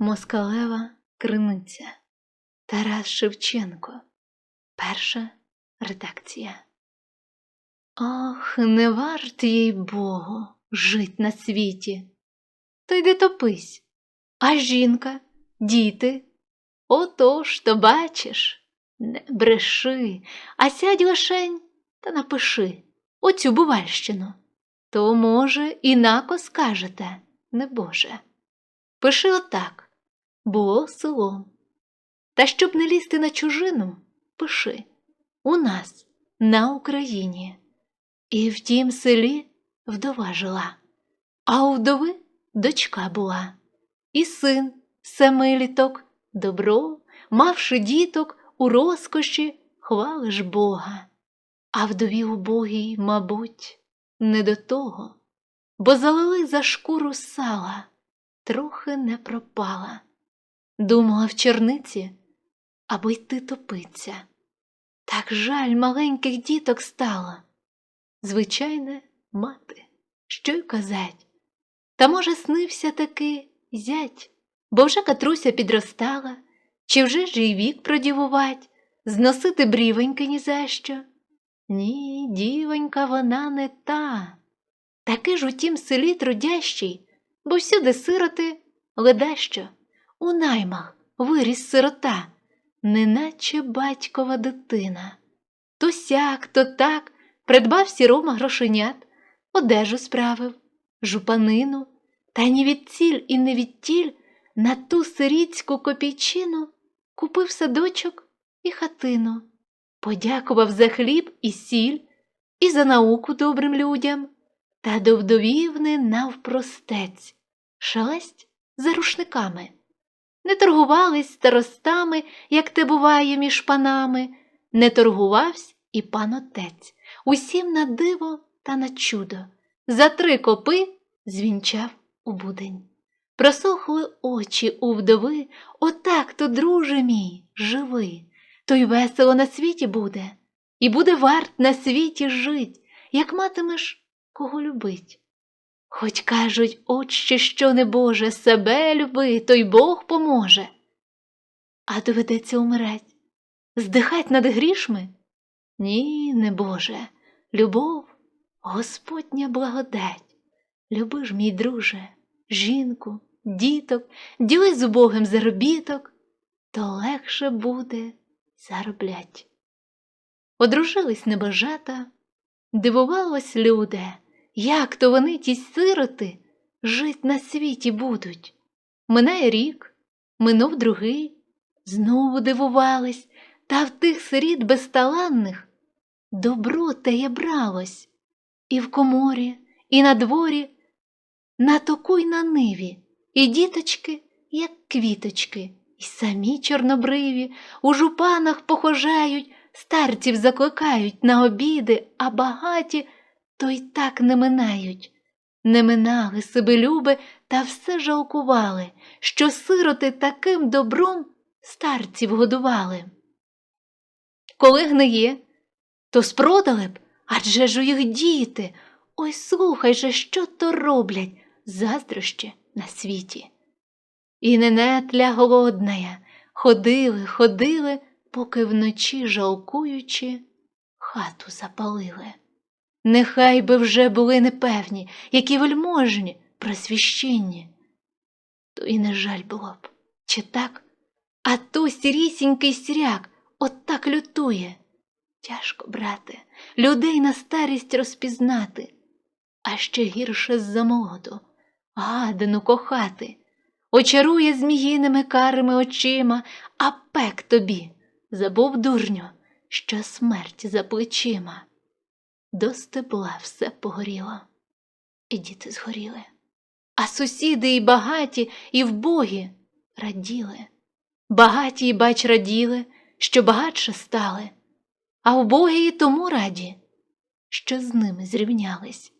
Москалева Криниця Тарас Шевченко. Перша редакція. Ох, не варт їй Богу жить на світі. То йди топись, а жінка, діти. Отож, то бачиш, не бреши, а сядь лишень та напиши оцю бувальщину. То, може, інако скажете, небоже. Пиши отак було селом. Та щоб не лізти на чужину, пиши у нас, на Україні. І в тім селі вдова жила, а у вдови дочка була, і син семиліток, добро, мавши діток у розкоші, хвалиш Бога. А вдові убогій, мабуть, не до того, бо залили за шкуру сала, трохи не пропала. Думала в черниці, аби йти топиться. Так жаль маленьких діток стало. Звичайне, мати, що й казать. Та, може, снився таки зять, бо вже катруся підростала, чи вже ж їй вік продівувать, зносити брівеньки ні за що. Ні, дівонька, вона не та. Таки ж у тім селі трудящий, бо всюди сироти, ледащо, у наймах виріс сирота, неначе батькова дитина. То сяк, то так придбав сірома грошенят, одежу справив, жупанину, та ні від ціль і не від тіль на ту сирітську копійчину купив садочок і хатину, подякував за хліб і сіль, і за науку добрим людям, та до вдовів не навпростець, шелесть за рушниками. Не торгувались старостами, як те буває між панами, не торгувавсь і пан отець, усім на диво та на чудо, за три копи звінчав у будень. Просохли очі у вдови, отак то, друже мій, живи, то й весело на світі буде, і буде варт на світі жить, як матимеш кого любить. Хоч кажуть, от ще що не Боже, себе люби, то й Бог поможе. А доведеться умирать, здихать над грішми? Ні, не Боже, любов, Господня благодать. Люби ж, мій друже, жінку, діток, діли з Богом заробіток, то легше буде зароблять. Одружились небожата, дивувалось люди. Як то вони, ті сироти, жить на світі будуть? Минає рік, минув другий, знову дивувались, та в тих сиріт безталанних добро теє бралось, і в коморі, і на дворі, на току й на ниві, і діточки, як квіточки, і самі чорнобриві. У жупанах похожають, старців закликають на обіди, а багаті то й так не минають. Не минали себелюби та все жалкували, що сироти таким добром старців годували. Коли гниє, то спродали б адже ж у їх діти. Ой слухай же, що то роблять заздрощі на світі. І ненетля голодная ходили, ходили, поки вночі, жалкуючи, хату запалили. Нехай би вже були непевні, які вельможні, просвіщенні. То і не жаль було б, чи так? А то сірісінький сіряк от так лютує. Тяжко, брате, людей на старість розпізнати, а ще гірше з-за гадину кохати, очарує зміїними карими очима, а пек тобі забув дурню, що смерть за плечима. До стебла все погоріло, і діти згоріли, а сусіди і багаті, і вбогі раділи. Багаті й бач раділи, що багатше стали, а вбогі й тому раді, що з ними зрівнялись.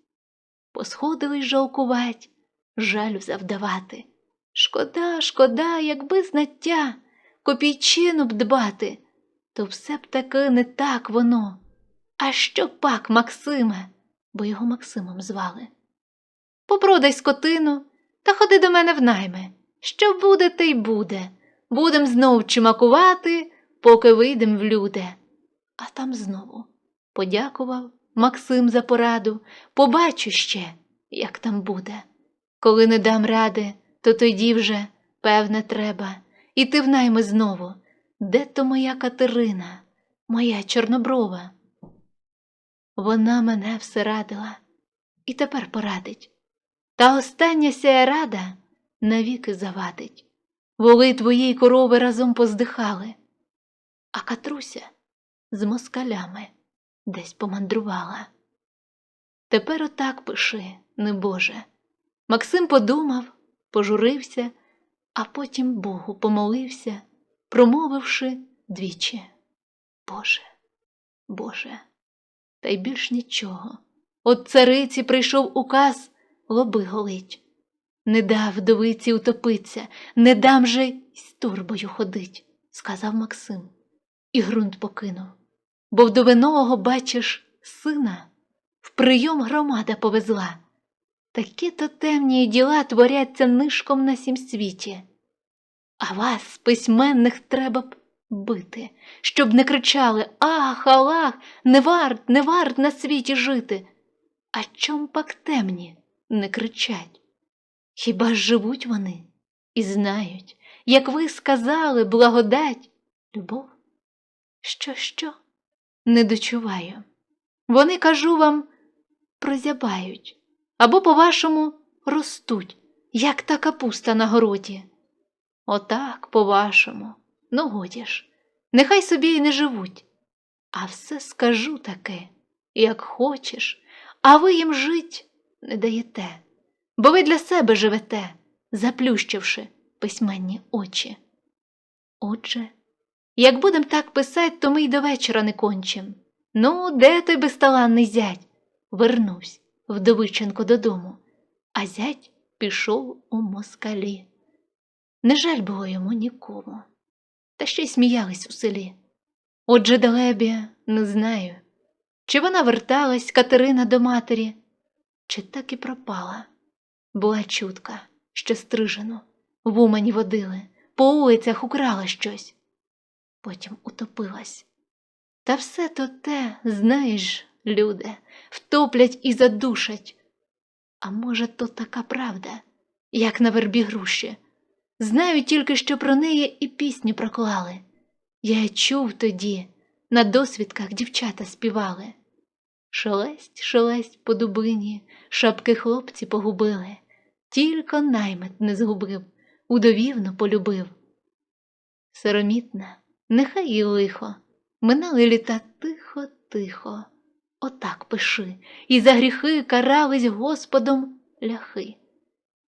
Посходились жалкувать, жалю завдавати. Шкода, шкода, якби знаття, копійчину б дбати, то все б таки не так воно. А що пак, Максиме, бо його Максимом звали. Попродай скотину та ходи до мене в найми, Що буде, те й буде. Будем знов чимакувати, поки вийдем в люди. А там знову подякував Максим за пораду, побачу ще, як там буде. Коли не дам ради, то тоді вже, певне, треба іти в найми знову. Де то моя Катерина, моя чорноброва? Вона мене все радила і тепер порадить. Та остання сяя рада навіки завадить. Воли твої й корови разом поздихали, а Катруся з москалями десь помандрувала. Тепер отак пиши, небоже. Максим подумав, пожурився, а потім Богу помолився, промовивши двічі Боже, Боже, та й більш нічого. От цариці прийшов указ лоби голить. Не дав вдовиці утопиться, не дам же й з турбою ходить, сказав Максим, і ґрунт покинув. Бо вдовиного, бачиш, сина в прийом громада повезла. Такі то темні діла творяться нишком на сім світі. А вас, письменних, треба б бити, щоб не кричали Ах, Аллах, не варт, не варт на світі жити. А чом пак темні не кричать? Хіба ж живуть вони і знають, як ви сказали, благодать, любов? Що, що? Не дочуваю. Вони, кажу вам, прозябають або, по-вашому, ростуть, як та капуста на городі. Отак, по-вашому, ну годі ж, нехай собі й не живуть. А все скажу таке, як хочеш, а ви їм жить не даєте, бо ви для себе живете, заплющивши письменні очі. Отже, як будем так писать, то ми й до вечора не кончим. Ну, де той безталанний зять? Вернусь вдовиченко додому, а зять пішов у москалі. Не жаль було йому нікому, та ще й сміялись у селі. Отже, Далебі не знаю, чи вона верталась Катерина до матері, чи так і пропала. Була чутка, що стрижену, в умані водили, по улицях украла щось, потім утопилась. Та все то те, знаєш, люди, втоплять і задушать. А може, то така правда, як на вербі груші. Знаю тільки, що про неї і пісню проклали. Я чув тоді, на досвідках дівчата співали. Шелесть, шелесть по дубині, шапки хлопці погубили, тільки наймит не згубив, удовівно полюбив. Сиромітна, нехай і лихо, минали літа тихо, тихо. Отак пиши, і за гріхи карались Господом ляхи.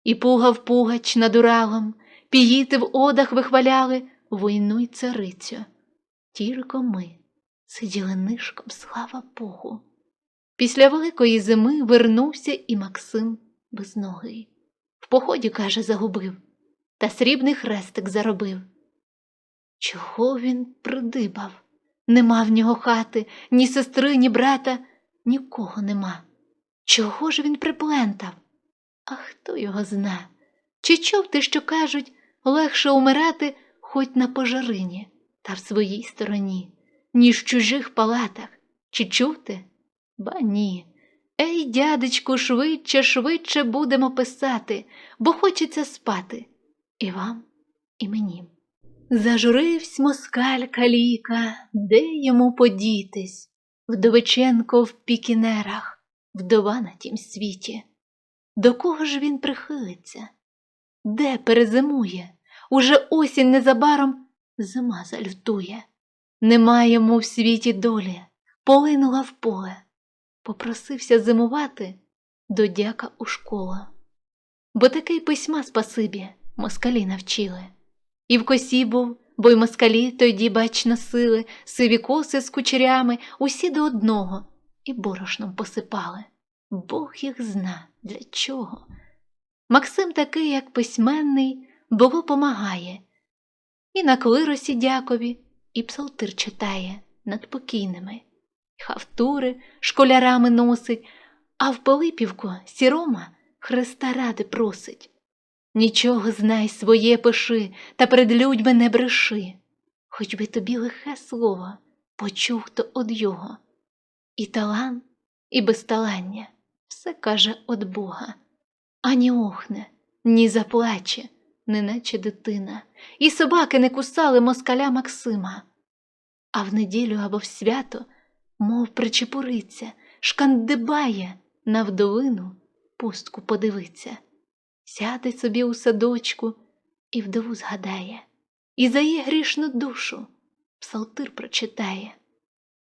І пугав пугач над Уралом, піїти в одах вихваляли війну й царицю. Тільки ми сиділи нишком, слава Богу. Після великої зими вернувся і Максим без ноги. В поході, каже, загубив, та срібний хрестик заробив. Чого він придибав? Нема в нього хати, ні сестри, ні брата, нікого нема. Чого ж він приплентав? А хто його зна? Чи чув ти, що кажуть, легше умирати хоч на пожарині та в своїй стороні, ніж в чужих палатах? Чи чув ти? Ба ні. Ей, дядечку, швидше, швидше будемо писати, бо хочеться спати і вам, і мені. Зажуривсь москаль каліка, де йому подітись, Вдовиченко в пікінерах, вдова на тім світі. До кого ж він прихилиться? Де перезимує? Уже осінь незабаром зима залютує. Нема йому в світі долі, полинула в поле. Попросився зимувати до дяка у школу. Бо такий письма спасибі москалі навчили. І в косі був, бо й москалі тоді, бач, носили, сиві коси з кучерями, усі до одного, і борошном посипали. Бог їх зна для чого. Максим такий, як письменний, Богу помагає, і на клиросі дякові, і псалтир читає над покійними, хавтури школярами носить, а в Пилипівку сірома Христа ради просить. Нічого знай своє пиши, та перед людьми не бреши, хоч би тобі лихе слово почув хто од його. І талант, і безталання все каже од Бога, ані охне, ні заплаче, неначе дитина, і собаки не кусали москаля Максима. А в неділю або в свято, мов причепуриться, шкандибає на вдовину пустку подивиться, сяде собі у садочку і вдову згадає, і за її грішну душу псалтир прочитає.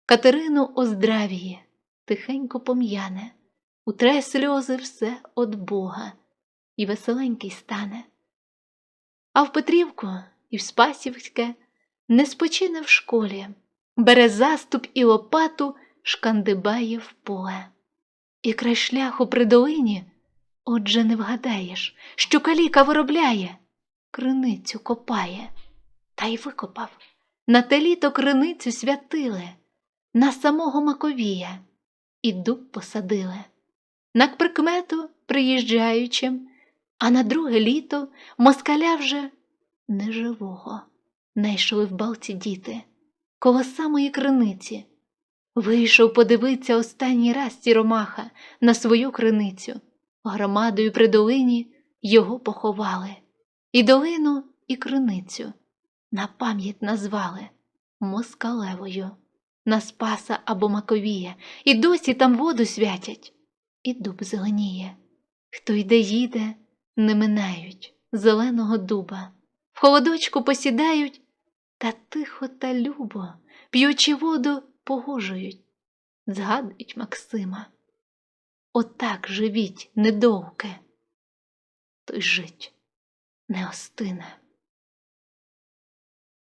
Катерину оздравіє, тихенько пом'яне, утре сльози все од Бога, і веселенький стане. А в Петрівку і в Спасівське не спочине в школі, бере заступ і лопату, шкандибає в поле. І край шляху при долині, отже не вгадаєш, що каліка виробляє, криницю копає, та й викопав. На те літо криницю святили, на самого Маковія і дуб посадили. На прикмету приїжджаючим, а на друге літо москаля вже неживого найшли в балці діти коло самої криниці. Вийшов подивиться останній раз Сіромаха на свою криницю. Громадою при долині його поховали, і долину, і криницю на пам'ять назвали Москалевою, на Спаса або Маковія, і досі там воду святять, і дуб зеленіє. Хто йде їде, не минають зеленого дуба, в холодочку посідають та тихо та любо, п'ючи воду, погожують, згадують Максима. Отак живіть недовге, той жить не остине.